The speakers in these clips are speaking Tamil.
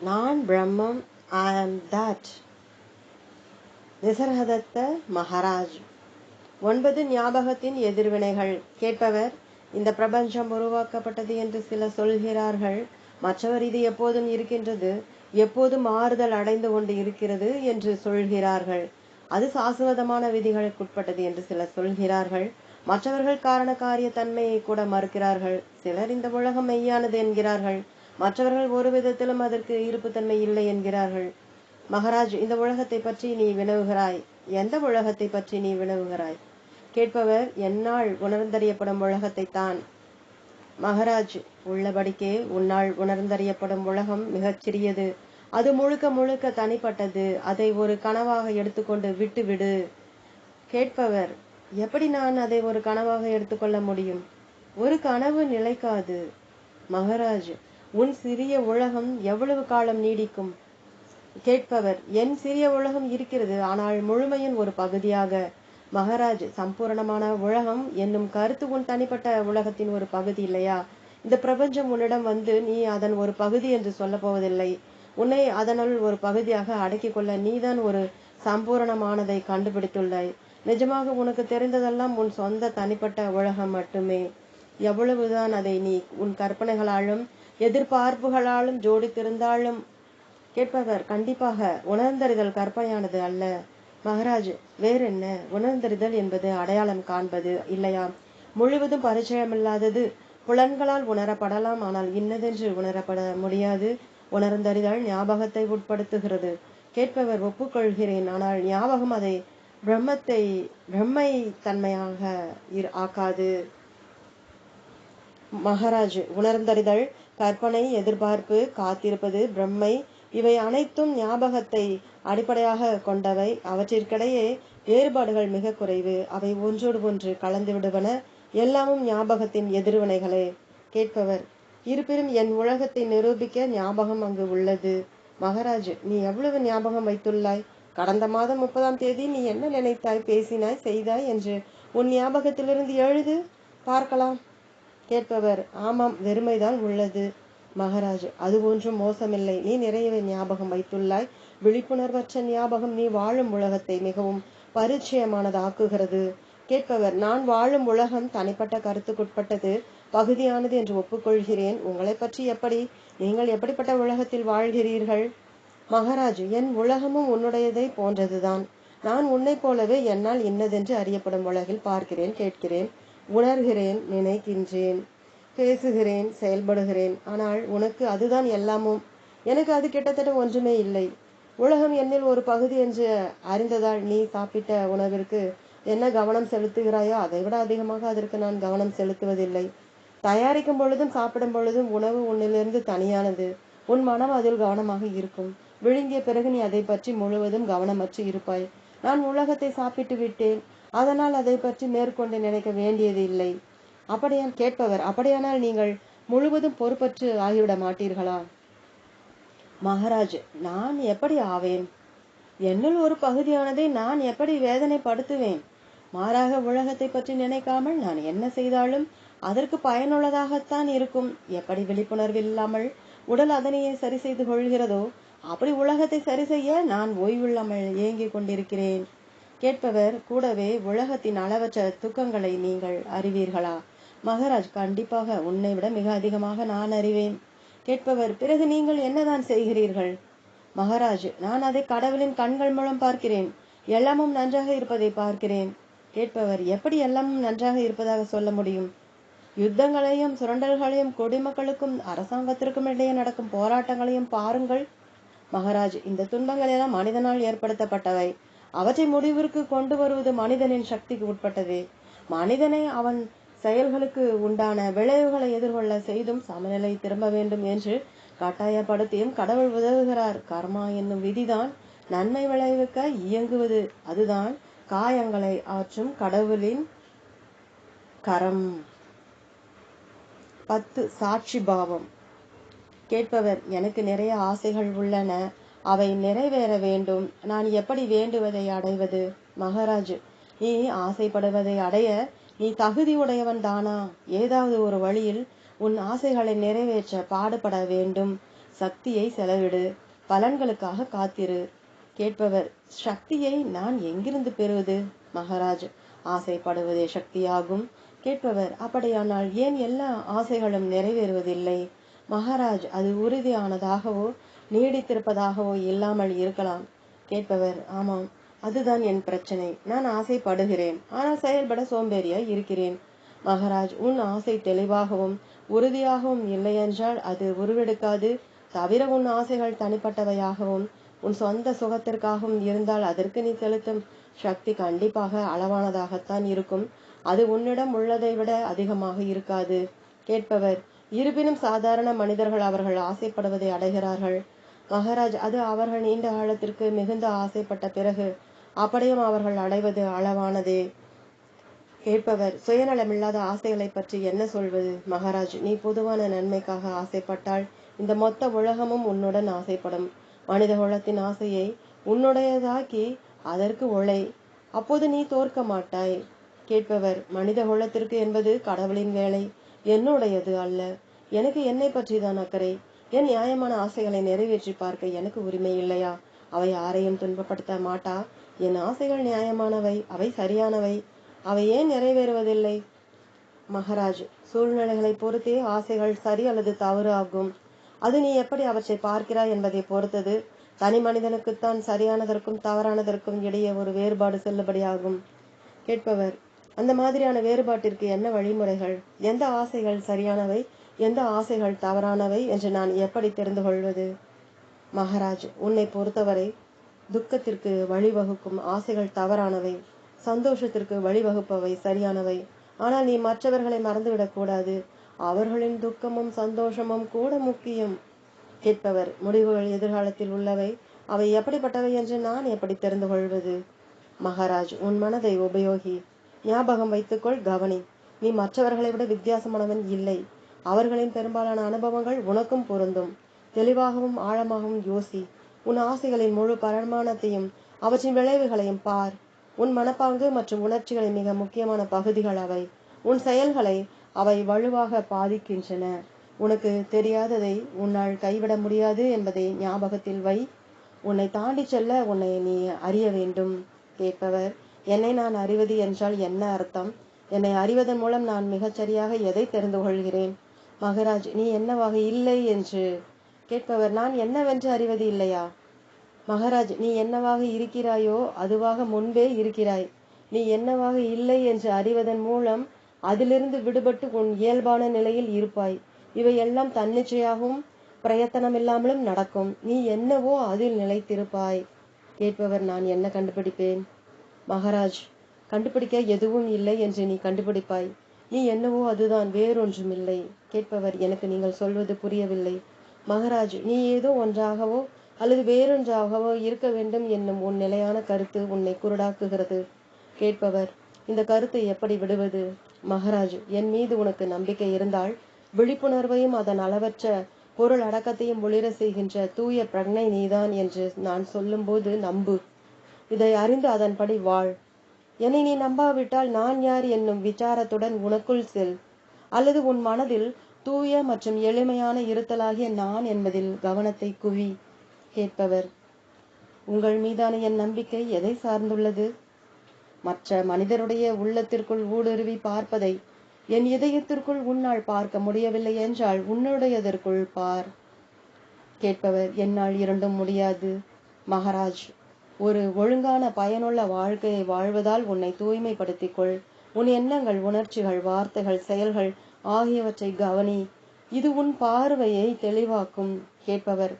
நான் பிரம்மம் ஐ ஆம் தட் நிசர்கதத்த மகாராஜ். ஒன்பது ஞாபகத்தின் எதிர்வினைகள். கேட்பவர் இந்த பிரபஞ்சம் உருவாக்கப்பட்டது என்று சில சொல்கிறார்கள். மற்றவர் இது எப்போதும் இருக்கின்றது. எப்போதும் மாறுதல் அடைந்து கொண்டு இருக்கிறது என்று சொல்கிறார்கள். அது சாசுவதமான விதிகளுக்குட்பட்டது என்று சிலர் சொல்கிறார்கள். மற்றவர்கள் காரண காரிய தன்மையை கூட மறுக்கிறார்கள். சிலர் இந்த உலகம் மெய்யானது என்கிறார்கள். மற்றவர்கள் ஒரு விதத்திலும் அதற்கு இருப்புத்தன்மை இல்லை என்கிறார்கள். மகாராஜ் இந்த உலகத்தை பற்றி நீ வினவுகிறாய். எந்த உலகத்தை பற்றி நீ வினவுகிறாய்? கேட்பவர் என்னால் உணர்ந்தறியப்படும் உலகத்தை தான். மகாராஜ் உள்ளபடிக்கே உன்னால் உணர்ந்தறியப்படும் உலகம் மிகச் சிறியது. அது முழுக்க முழுக்க தனிப்பட்டது. அதை ஒரு கனவாக எடுத்துக்கொண்டு விட்டுவிடு. கேட்பவர் எப்படி நான் அதை ஒரு கனவாக எடுத்துக்கொள்ள முடியும்? ஒரு கனவு நிலைக்காது. மகாராஜ் உன் சிறிய உலகம் எவ்வளவு காலம் நீடிக்கும்? கேட்பவர் என் சிறிய உலகம் இருக்கிறது ஆனால் முழுமையின் ஒரு பகுதியாக. மகராஜ் சம்பூரணமான உலகம் என்னும் கருத்து உன் தனிப்பட்ட உலகத்தின் ஒரு பகுதி இல்லையா? இந்த பிரபஞ்சம் உன்னிடம் வந்து நீ அதன் ஒரு பகுதி என்று சொல்ல போவதில்லை உன்னை அதனுள் ஒரு பகுதியாக அடக்கிக் கொள்ள நீதான் ஒரு சம்பூரணமானதை கண்டுபிடித்துள்ளாய். நிஜமாக உனக்கு தெரிந்ததெல்லாம் உன் சொந்த தனிப்பட்ட உலகம் மட்டுமே. எவ்வளவுதான் அதை நீ உன் கற்பனைகளாலும் எதிர்பார்ப்புகளாலும் ஜோடித்திருந்தாலும் கேட்பவர் கண்டிப்பாக உணர்ந்தறிதல் கற்பனையானது அல்ல. மகாராஜ் வேறென்ன? உணர்ந்தறிதல் என்பது அடையாளம் காண்பது இல்லையா? முழுவதும் பரிச்சயமில்லாதது புலன்களால் உணரப்படலாம் ஆனால் இன்னதென்று உணரப்பட முடியாது. உணர்ந்தறிதல் ஞாபகத்தை உட்படுத்துகிறது. கேட்பவர் ஒப்புக்கொள்கிறேன் ஆனால் ஞாபகம் அதை பிரம்மத்தை பிரம்மை தன்மையாக ஆக்காது. மகாராஜ் உணர்ந்தறிதல் கற்பனை எதிர்பார்ப்பு காத்திருப்பது பிரம்மை இவை அனைத்தும் ஞாபகத்தை அடிப்படையாக கொண்டவை. அவற்றிற்கிடையே வேறுபாடுகள் மிக குறைவு. அவை ஒன்றோடு ஒன்று கலந்து விடுவன. எல்லாமும் ஞாபகத்தின் எதிர்வினைகளே. கேட்பவர் இருப்பினும் என் உலகத்தை நிரூபிக்க ஞாபகம் அங்கு உள்ளது. மகாராஜ் நீ எவ்வளவு ஞாபகம் வைத்துள்ளாய்? கடந்த மாதம் முப்பதாம் தேதி நீ என்ன நினைத்தாய்? பேசினாய் செய்தாய் என்று உன் ஞாபகத்திலிருந்து எழுது. பார்க்கலாம். கேட்பவர் ஆமாம் வெறுமைதான் உள்ளது மகாராஜ். அது ஒன்றும் மோசமில்லை. நீ நிறையவே ஞாபகம் வைத்துள்ளாய். விழிப்புணர்வற்ற ஞாபகம் நீ வாழும் உலகத்தை மிகவும் பரிச்சயமானதாக்குகிறது. கேட்பவர் நான் வாழும் உலகம் தனிப்பட்ட கருத்துக்குட்பட்டது. பகுதியானது என்று ஒப்புக்கொள்கிறேன். உங்களை பற்றி எப்படி? நீங்கள் எப்படிப்பட்ட உலகத்தில் வாழ்கிறீர்கள்? மகாராஜ் என் உலகமும் உன்னுடையதை போன்றதுதான். நான் உன்னை போலவே என்னால் இன்னதென்று அறியப்படும் உலகில் பார்க்கிறேன் கேட்கிறேன். உணர்கிறேன் நினைக்கின்றேன் பேசுகிறேன் செயல்படுகிறேன். ஆனால் உனக்கு அதுதான் எல்லாமும். எனக்கு அது கிட்டத்தட்ட ஒன்றுமே இல்லை. உலகம் என்னில் ஒரு பகுதி என்று அறிந்ததால் நீ சாப்பிட்ட உணவிற்கு என்ன கவனம் செலுத்துகிறாயோ அதை விட அதிகமாக அதற்கு நான் கவனம் செலுத்துவதில்லை. தயாரிக்கும் பொழுதும் சாப்பிடும் பொழுதும் உணவு உன்னிலிருந்து தனியானது. உன் மனம் அதில் கவனமாக இருக்கும். விழுங்கிய பிறகு நீ அதை பற்றி முழுவதும் கவனமற்று இருப்பாய். நான் உலகத்தை சாப்பிட்டு விட்டேன். அதனால் அதை பற்றி மேற்கொண்டு நினைக்க வேண்டியது இல்லை. அப்படியான் கேட்பவர் அப்படியானால் நீங்கள் முழுவதும் பொறுப்பற்று ஆகிவிட மாட்டீர்களா? மகாராஜ் நான் எப்படி ஆவேன்? என்னுள் ஒரு பகுதியானதை நான் எப்படி வேதனைப்படுத்துவேன்? மாறாக உலகத்தை பற்றி நினைக்காமல் நான் என்ன செய்தாலும் அதற்கு பயனுள்ளதாகத்தான் இருக்கும். எப்படி விழிப்புணர்வு இல்லாமல் உடல் அதனையே சரி செய்து கொள்கிறதோ அப்படி உலகத்தை சரி செய்ய நான் ஓய்வில்லாமல் இயங்கிக் கொண்டிருக்கிறேன். கேட்பவர் கூடவே உலகத்தின் அளவற்ற துக்கங்களை நீங்கள் அறிவீர்களா? மகராஜ் கண்டிப்பாக உன்னை விட மிக அதிகமாக நான் அறிவேன். கேட்பவர் பிறகு நீங்கள் என்னதான் செய்கிறீர்கள்? மகாராஜ் நான் அதை கடவுளின் கண்கள் மூலம் பார்க்கிறேன். எல்லாமும் நன்றாக இருப்பதை பார்க்கிறேன். கேட்பவர் எப்படி எல்லாமும் நன்றாக இருப்பதாக சொல்ல முடியும்? யுத்தங்களையும் சுரண்டல்களையும் குடிமக்களுக்கும் அரசாங்கத்திற்கும் இடையே நடக்கும் போராட்டங்களையும் பாருங்கள். மகாராஜ் இந்த துன்பங்கள் எல்லாம் மனிதனால் ஏற்படுத்தப்பட்டவை. அவற்றை முடிவிற்கு கொண்டு வருவது மனிதனின் சக்திக்கு உட்பட்டது. மனிதனை அவன் செயல்களுக்கு உண்டான விளைவுகளை எதிர்கொள்ள செய்தும் சமநிலை திரும்ப வேண்டும் என்று கட்டாயப்படுத்தியும் கடவுள் உதவுகிறார். கர்மா என்னும் விதிதான் நன்மை விளைவிக்க இயங்குவது. அதுதான் காயங்களை ஆற்றும் கடவுளின் கரம். பத்து சாட்சி பாவம். கேட்பவர் எனக்கு நிறைய ஆசைகள் உள்ளன. அவை நிறைவேற வேண்டும். நான் எப்படி வேண்டுவதை அடைவது? மகாராஜ் நீ ஆசைப்படுவதை அடைய நீ தகுதி உடையவன் தானா? ஏதாவது ஒரு வழியில் உன் ஆசைகளை நிறைவேற்ற பாடுபட வேண்டும். சக்தியை செலவிடு. பலன்களுக்காக காத்திரு. கேட்பவர் சக்தியை நான் எங்கிருந்து பெறுவது? மகாராஜ் ஆசைப்படுவதே சக்தியாகும். கேட்பவர் அப்படியானால் ஏன் எல்லா ஆசைகளும் நிறைவேறுவதில்லை? மகாராஜ் அது உறுதியானதாகவோ நீடித்திருப்பதாகவோ இல்லாமல் இருக்கலாம். கேட்பவர் ஆமாம் அதுதான் என் பிரச்சனை. நான் ஆசைப்படுகிறேன். ஆனால் செயல்பட சோம்பேறியாய் இருக்கிறேன். மகாராஜ் உன் ஆசை தெளிவாகவும் உறுதியாகவும் இல்லையென்றால் அது உருவெடுக்காது. தவிர உன் ஆசைகள் தனிப்பட்டவையாகவும் உன் சொந்த சுகத்திற்காகவும் இருந்தால் அதற்கு நீ செலுத்தும் சக்தி கண்டிப்பாக அளவானதாகத்தான் இருக்கும். அது உன்னிடம் உள்ளதை விட அதிகமாக இருக்காது. கேட்பவர் இருப்பினும் சாதாரண மனிதர்கள் அவர்கள் ஆசைப்படுவதை அடைகிறார்கள். மகாராஜ் அது அவர்கள் நீண்ட காலத்திற்கு மிகுந்த ஆசைப்பட்ட பிறகு அப்படியும் அவர்கள் அடைவது அளவானதே. கேட்பவர் சுயநலமில்லாத ஆசைகளை பற்றி என்ன சொல்வது? மகாராஜ் நீ பொதுவான நன்மைக்காக ஆசைப்பட்டால் இந்த மொத்த உலகமும் உன்னுடன் ஆசைப்படும். மனித குலத்தின் ஆசையை உன்னுடையதாக்கி அதற்கு உழை அப்போது நீ தோற்க மாட்டாய். கேட்பவர் மனித குலத்திற்கு என்பது கடவுளின் வேலை என்னுடையது அல்ல. எனக்கு என்னை பற்றி தான் அக்கறை. என் நியாயமான ஆசைகளை நிறைவேற்றி பார்க்க எனக்கு உரிமை இல்லையா? அவை யாரையும் துன்பப்படுத்த மாட்டா? என் ஆசைகள் நியாயமானவை அவை சரியானவை. அவை ஏன் நிறைவேறுவதில்லை? மகாராஜ் சூழ்நிலைகளை பொறுத்தே ஆசைகள் சரி அல்லது தவறு ஆகும். அது நீ எப்படி அவற்றை பார்க்கிறாய் என்பதை பொறுத்தது. தனி மனிதனுக்குத்தான் சரியானதற்கும் தவறானதற்கும் இடையே ஒரு வேறுபாடு செல்லுபடியாகும். கேட்பவர் அந்த மாதிரியான வேறுபாட்டிற்கு என்ன வழிமுறைகள்? எந்த ஆசைகள் சரியானவை? எந்த ஆசைகள் தவறானவை என்று நான் எப்படி தெரிந்து கொள்வது? மகாராஜ் உன்னை பொறுத்தவரை துக்கத்திற்கு வழிவகுக்கும் ஆசைகள் தவறானவை சந்தோஷத்திற்கு வழிவகுப்பவை சரியானவை. ஆனால் நீ மற்றவர்களை மறந்துவிடக் கூடாது. அவர்களின் துக்கமும் சந்தோஷமும் கூட முக்கியம். கேட்பவர் முடிவுகள் எதிர்காலத்தில் உள்ளவை. அவை எப்படிப்பட்டவை என்று நான் எப்படி தெரிந்து கொள்வது? மகாராஜ் உன் மனதை உபயோகி ஞாபகம் வைத்துக்கொள் கவனி. நீ மற்றவர்களை விட வித்தியாசமானவன் இல்லை. அவர்களின் பெரும்பாலான அனுபவங்கள் உனக்கும் பொருந்தும். தெளிவாகவும் ஆழமாகவும் யோசி. உன் ஆசைகளின் முழு பரிமாணத்தையும் அவற்றின் விளைவுகளையும் பார். உன் மனப்பாங்கு மற்றும் உணர்ச்சிகளின் மிக முக்கியமான பகுதிகள் அவை. உன் செயல்களை அவை வலுவாக பாதிக்கின்றன. உனக்கு தெரியாததை உன்னால் கைவிட முடியாது என்பதை ஞாபகத்தில் வை. உன்னை தாண்டி செல்ல உன்னை நீ அறிய வேண்டும். கேட்பவர் என்னை நான் அறிவது என்றால் என்ன அர்த்தம்? என்னை அறிவதன் மூலம் நான் மிகச்சரியாக எதை தெரிந்து கொள்கிறேன்? மகராஜ் நீ என்னவாக இல்லை என்று கேட்பவர் நான் என்னவென்று அறிவது இல்லையா? மகராஜ் நீ என்னவாக இருக்கிறாயோ அதுவாக முன்பே இருக்கிறாய். நீ என்னவாக இல்லை என்று அறிவதன் மூலம் அதிலிருந்து விடுபட்டு உன் இயல்பான நிலையில் இருப்பாய். இவையெல்லாம் தன்னிச்சையாகவும் பிரயத்தனமில்லாமலும் நடக்கும். நீ என்னவோ அதில் நிலைத்திருப்பாய். கேட்பவர் நான் என்ன கண்டுபிடிப்பேன்? மகாராஜ் கண்டுபிடிக்க எதுவும் இல்லை என்று நீ கண்டுபிடிப்பாய். நீ என்னவோ அதுதான் வேறொன்றுமில்லை. கேட்பவர் எனக்கு நீங்கள் சொல்வது புரியவில்லை. மகராஜ் நீ ஏதோ ஒன்றாகவோ அல்லது வேறொன்றாகவோ இருக்க வேண்டும் என்னும் உன் நிலையான கருத்து உன்னை குருடாக்குகிறது. கேட்பவர் இந்த கருத்தை எப்படி விடுவது? மகராஜ் என் மீது உனக்கு நம்பிக்கை இருந்தால் விழிப்புணர்வையும் அதன் அளவற்ற பொருள் அடக்கத்தையும் ஒளிர செய்கின்ற தூய பிரக்னை நீதான் என்று நான் சொல்லும்போது நம்பு. இதை அறிந்து அதன்படி வாழ். என்னை நீ நம்பாவிட்டால் நான் யார் என்னும் விசாரத்துடன் உனக்குள் செல். அல்லது உன் மனதில் தூய மற்றும் எளிமையான இருத்தலாகிய நான் என்பதில் கவனத்தை குவி. கேட்பவர் உங்கள் மீதான என் நம்பிக்கை எதை சார்ந்துள்ளது? மற்ற மனிதருடைய உள்ளத்திற்குள் ஊடுருவி பார்ப்பதை என் இதயத்திற்குள் உன்னால் பார்க்க முடியவில்லை என்றால் உன்னுடையதற்குள் பார். கேட்பவர் என்னால் இரண்டும் முடியாது. மகாராஜ் ஒரு ஒழுங்கான பயனுள்ள வாழ்க்கையை வாழ்வதால் உன்னை தூய்மைப்படுத்திக் கொள். உன் எண்ணங்கள் உணர்ச்சிகள் வார்த்தைகள் செயல்கள் ஆகியவற்றை கவனி. இது உன் பார்வையை தெளிவாக்கும் கேட்பவர்.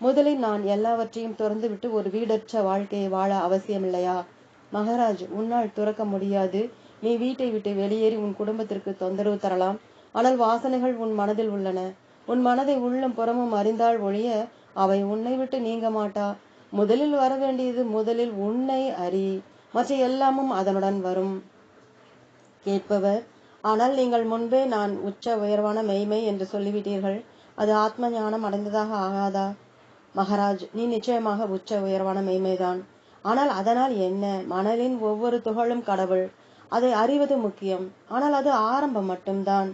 முதலில் நான் எல்லாவற்றையும் திறந்துவிட்டு ஒரு வீடற்ற வாழ்க்கையை வாழ அவசியமில்லையா? மகாராஜ் உன்னால் துறக்க முடியாது. நீ வீட்டை விட்டு வெளியேறி உன் குடும்பத்திற்கு தொந்தரவு தரலாம். ஆனால் வாசனைகள் உன் மனதில் உள்ளன. உன் மனதை உள்ளும் புறமும் அறிந்தால் ஒழிய அவை உன்னை விட்டு நீங்க மாட்டா. முதலில் வர வேண்டியது முதலில் உன்னை அறி. மற்ற எல்லாமும் அதனுடன் வரும். கேட்பவர் ஆனால் நீங்கள் முன்பே நான் உச்ச உயர்வான மெய்மை என்று சொல்லிவிட்டீர்கள். அது ஆத்ம ஞானம் அடைந்ததாக ஆகாதா? மகாராஜ் நீ நிச்சயமாக உச்ச உயர்வான மெய்மைதான். ஆனால் அதனால் என்ன? மணலின் ஒவ்வொரு துகளும் கடவுள். அதை அறிவது முக்கியம். ஆனால் அது ஆரம்பம் மட்டும்தான்.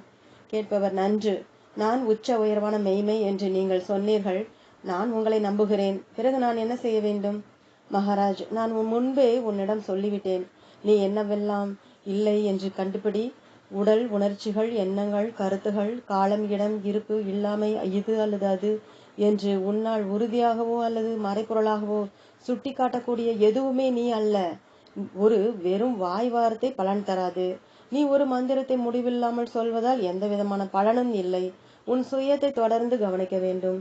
கேட்பவர் நன்று. நான் உச்ச உயர்வான மெய்மை என்று நீங்கள் சொன்னீர்கள். நான் உங்களை நம்புகிறேன். பிறகு நான் என்ன செய்ய வேண்டும்? மகாராஜ் நான் முன்பே உன்னிடம் சொல்லிவிட்டேன். நீ என்னவெல்லாம் இல்லை என்று கண்டுபிடி. உடல் உணர்ச்சிகள் எண்ணங்கள் கருத்துகள் காலம் இடம் இருப்பு இல்லாமை இது அல்லது அது என்று உன்னால் உறுதியாகவோ அல்லது மறைப்பொருளாகவோ சுட்டிக்காட்டக்கூடிய எதுவுமே நீ அல்ல. ஒரு வெறும் வாய் வார்த்தை பலன் தராது. நீ ஒரு மந்திரத்தை முடிவில்லாமல் சொல்வதால் எந்த விதமான பலனும் இல்லை. உன் சுயத்தை தொடர்ந்து கவனிக்க வேண்டும்.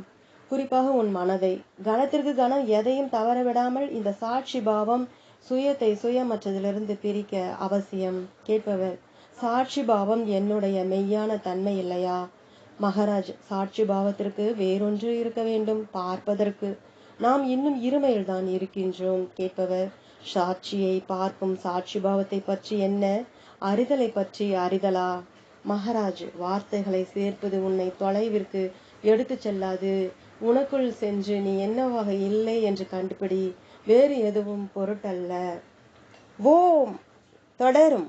குறிப்பாக உன் மனதை. கணத்திற்கு கணம் எதையும் தவற விடாமல் இந்த சாட்சி பாவம் சுயத்தை சுயமற்றதிலிருந்து பிரிக்க அவசியம். கேட்பவர் சாட்சி பாவம் என்னுடைய மெய்யான தன்மை இல்லையா? மகாராஜ் சாட்சி பாவத்திற்கு வேறொன்று இருக்க வேண்டும். பார்ப்பதற்கு நாம் இன்னும் இருமையில் தான் இருக்கின்றோம். கேட்பவர் சாட்சியை பார்க்கும் சாட்சி பாவத்தை பற்றி என்ன? அறிதலை பற்றி அறிதலா? மகாராஜ் வார்த்தைகளை சேர்ப்பது உன்னை தொலைவிற்கு எடுத்துச் செல்லாது. உனக்குள் சென்று நீ என்னவாக இல்லை என்று கண்டுபிடி. வேறு எதுவும் பொருட்டல்ல. ஓம்! தொடரும்.